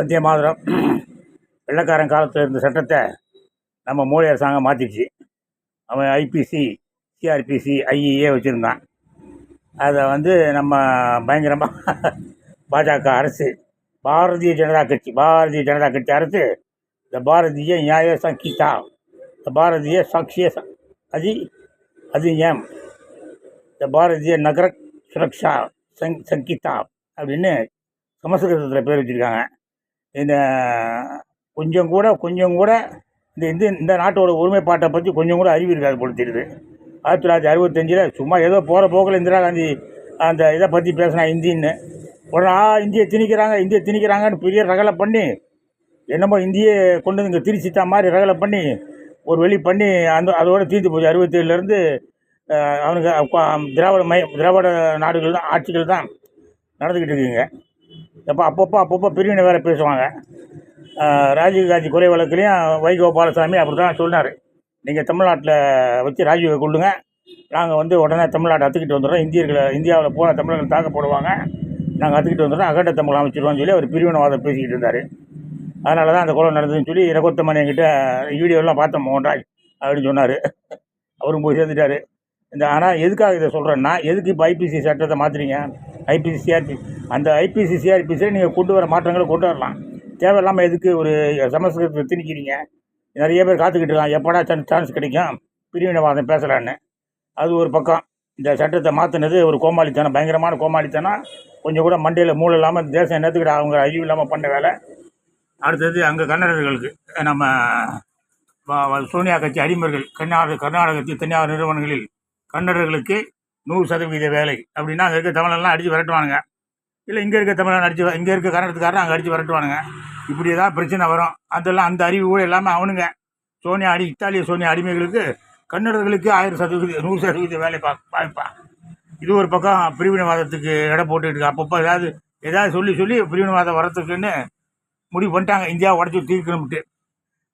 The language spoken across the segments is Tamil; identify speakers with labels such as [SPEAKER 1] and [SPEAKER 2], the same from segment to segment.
[SPEAKER 1] வந்திய மாதிரம் வெள்ளைக்காரன் காலத்தில் இருந்த சட்டத்தை நம்ம மோடி அரசாங்கம் மாற்றிடுச்சு அவன் ஐபிசி சிஆர்பிசி ஐஇஏ வச்சுருந்தான். அதை வந்து நம்ம பயங்கரமாக பாஜக அரசு பாரதிய ஜனதா கட்சி பாரதிய ஜனதா கட்சி அரசு இந்த பாரதிய நியாய சங்கீதா இந்த பாரதிய சாட்சிய ச- அதி அதிநியம் இந்த பாரதிய நகர சுரக்ஷா சங் சங்கீதா அப்படின்னு சமஸ்கிருதத்தில் பேர் வச்சுருக்காங்க. இந்த கொஞ்சம் கூட கொஞ்சம் கூட இந்த இந்த இந்த நாட்டோட ஒருமைப்பாட்டை பற்றி கொஞ்சம் கூட அறிவு இருக்காது போல தெரியுது. ஆயிரத்தி தொள்ளாயிரத்தி அறுபத்தஞ்சில் சும்மா ஏதோ போகிற போக்கில் இந்திரா காந்தி அந்த இதை பற்றி பேசினா இந்தின்னு உடனே ஆ இந்தியை திணிக்கிறாங்க இந்தியை திணிக்கிறாங்கன்னு பெரிய ரகலை பண்ணி என்னமோ இந்தியே கொண்டு வந்து இங்கே திருச்சித்தா மாதிரி ரகலை பண்ணி ஒரு வழி பண்ணி அந்த அதோட தீர்த்து போச்சு. அறுபத்தேழுலேருந்து அவனுக்கு திராவிட மய திராவிட நாடுகள் தான் ஆட்சிகள் தான் நடந்துக்கிட்டு இருக்குங்க. எப்போ அப்பப்போ அப்பப்போ பிரிவினை வேறு பேசுவாங்க. ராஜீவ்காந்தி ராஜீவ் காந்தி கொலை வழக்குலையும் வைகோ பாலசாமி அப்படி தான் சொன்னார். நீங்கள் தமிழ்நாட்டில் வச்சு ராஜீவை கொள்ளுங்க நாங்கள் வந்து உடனே தமிழ்நாட்டை அத்துக்கிட்டு வந்துடுறோம். இந்தியர்களை இந்தியாவில் போன தமிழர்கள் தாக்கப்படுவாங்க. நாங்கள் அத்துக்கிட்டு வந்துடுறோம். அகண்ட தமிழ் அமைச்சிருவோம்னு சொல்லி அவர் பிரிவினவாதம் பேசிக்கிட்டு இருந்தார். அதனால தான் அந்த கொலை நடந்ததுன்னு சொல்லி ரகோத்தமன் என்கிட்ட வீடியோலாம் பார்த்தோம் மோகன்ராஜ் அப்படின்னு சொன்னார். அவரும் போய் சேர்ந்துட்டாரு. இந்த ஆனால் எதுக்காக இதை சொல்கிறேன்னா எதுக்கு இப்போ ஐபிசி சட்டத்தை மாற்றுறீங்க ஐபிசி சிஆர்பி அந்த ஐபிசி சிஆர்பிசியில் நீங்கள் கொண்டு வர மாற்றங்களை கொண்டு வரலாம். தேவையில்லாமல் எதுக்கு ஒரு சமஸ்கிருதத்தை திணிக்கிறீங்க? நிறைய பேர் காத்துக்கிட்டு இருக்காங்க. எப்படா சான்ஸ் சான்ஸ் கிடைக்கும்? பிரிவினவாதம் பேசலான்னு. அது ஒரு பக்கம். இந்த சட்டத்தை மாற்றினது ஒரு கோமாளித்தனம் பயங்கரமான கோமாளித்தனம். கொஞ்சம் கூட மண்டையில் மூளை இல்லாமல் தேசம் என்னத்துக்கிட்ட அவங்க அழிவு இல்லாமல் பண்ண வேலை. அடுத்தது அங்கே கன்னடர்களுக்கு நம்ம சோனியா கட்சி அடிமர்கள் கர்நாடக கர்நாடகத்தில் தனியார் நிறுவனங்களில் கன்னடர்களுக்கு நூறு சதவீத வேலை. அப்படின்னா அங்கே இருக்க தமிழெல்லாம் அடித்து விரட்டுவானுங்க. இல்லை இங்கே இருக்க தமிழன் அடித்து இங்கே இருக்க கன்னடத்துக்காரன் அங்கே அடித்து விரட்டுவானுங்க. இப்படி தான் பிரச்சனை வரும். அதெல்லாம் அந்த அறிவு கூட எல்லாமே அவனுங்க. சோனியா அடி இத்தாலிய சோனியா அடிமைகளுக்கு கன்னடர்களுக்கு ஆயிரம் சதவீத நூறு சதவீத வேலை பா பாய்ப்பான் இது ஒரு பக்கம் பிரிவினவாதத்துக்கு இடம் போட்டுட்டு இருக்கு. அப்பப்போ ஏதாவது ஏதாவது சொல்லி சொல்லி பிரிவினவாதம் வரத்துக்குன்னு முடிவு பண்ணிட்டாங்க. இந்தியாவை உடச்சி தீர்க்கணும்ட்டு.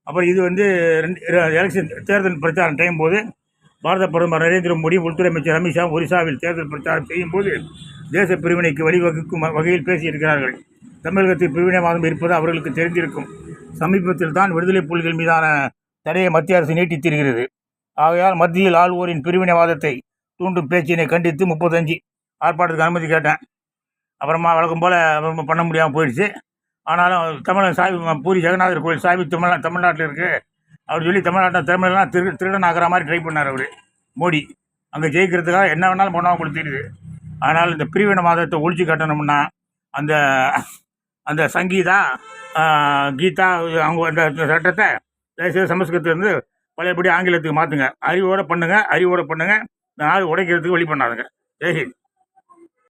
[SPEAKER 1] அப்புறம் இது வந்து ரெண்டு எலெக்ஷன் தேர்தல் பிரச்சாரம் டைம் போது பாரத பிரதமர் நரேந்திர மோடி உள்துறை அமைச்சர் அமித்ஷா ஒரிசாவில் தேர்தல் பிரச்சாரம் செய்யும் போது தேச பிரிவினைக்கு வழிவகுக்கும் வகையில் பேசியிருக்கிறார்கள். தமிழகத்தில் பிரிவினைவாதம் இருப்பது அவர்களுக்கு தெரிந்திருக்கும். சமீபத்தில் தான் விடுதலை புலிகள் மீதான தடையை மத்திய அரசு நீட்டித்திருக்கிறது. ஆகையால் மத்தியில் ஆள்வோரின் பிரிவினைவாதத்தை தூண்டும் பேச்சினை கண்டித்து முப்பத்தஞ்சு ஆர்ப்பாட்டத்துக்கு அனுமதி கேட்டேன். அப்புறமா வழக்கம் போல் பண்ண முடியாமல் போயிடுச்சு. ஆனாலும் தமிழக சாமி பூரி ஜெகநாதர் கோயில் சாமி தமிழ் தமிழ்நாட்டில் இருக்குது அப்படி சொல்லி தமிழ்நாட்டில் தமிழெல்லாம் திரு திருடன் ஆகிற மாதிரி ட்ரை பண்ணார் அவர். மோடி. அங்கே ஜெயிக்கிறதுக்காக என்ன வேணாலும் பண்ணுவாங்க உங்களுக்கு தெரியுது. ஆனால் இந்த பிரிவின மாதத்தை ஒழிச்சு கட்டணும்னா அந்த அந்த சங்கீதா கீதா அவங்க அந்த சட்டத்தை தயவுசெய்து சமஸ்கிருதத்துலேருந்து பழையபடி ஆங்கிலத்துக்கு மாற்றுங்க அறிவோடு பண்ணுங்கள் அறிவோடு பண்ணுங்கள் இந்த நாள் உடைக்கிறதுக்கு வழி பண்ணாதுங்க. ஜெய்ஹிந்த்.